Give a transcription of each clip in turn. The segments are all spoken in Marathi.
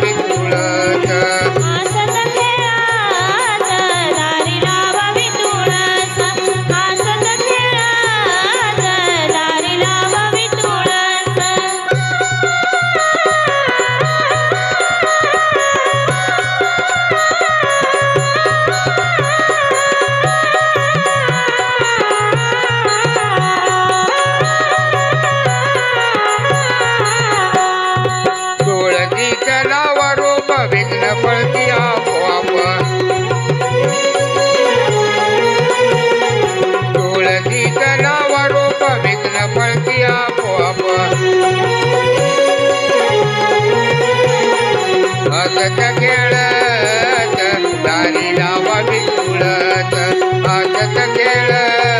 بالولاك पळती आपोआप. तुळकीत नाव रूप विघ्न पळती आपोआप. अगत खेळत दारी लावा विघुळत अगत खेळत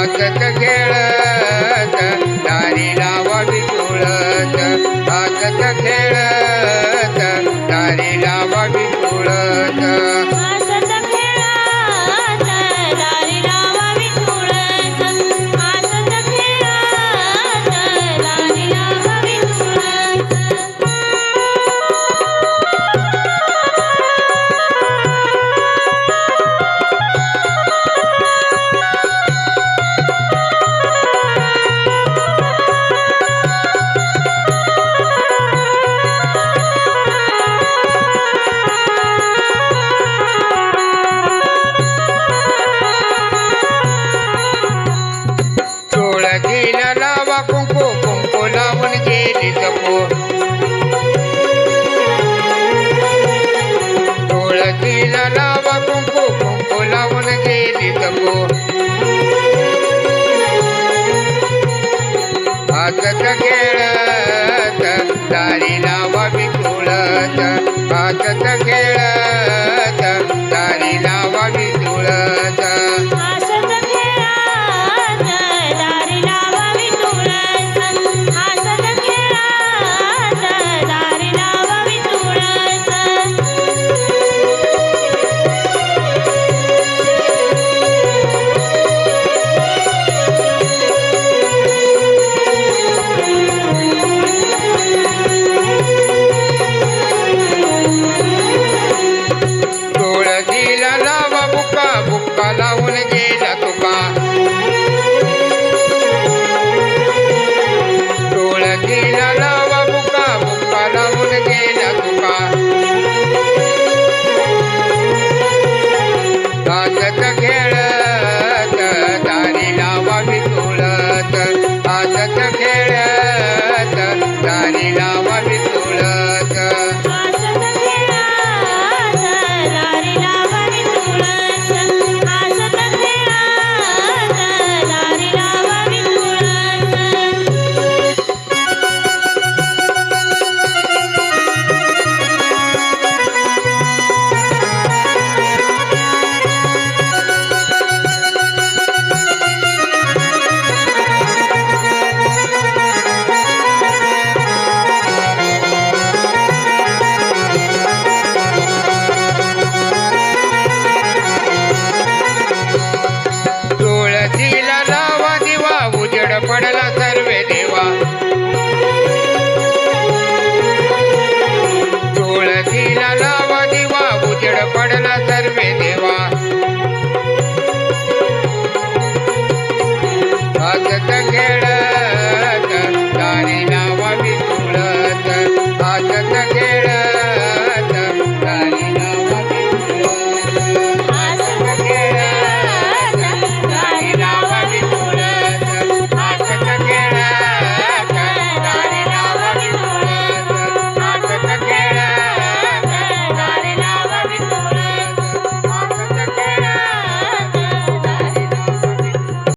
ಸಾಕಕ ಕೇಳ हळदीला लावा कुंकू कुंकू लावून गेली खेळत दारी लावा विकुळत हातत पडला सर्वे देवा हसत खेळत तारी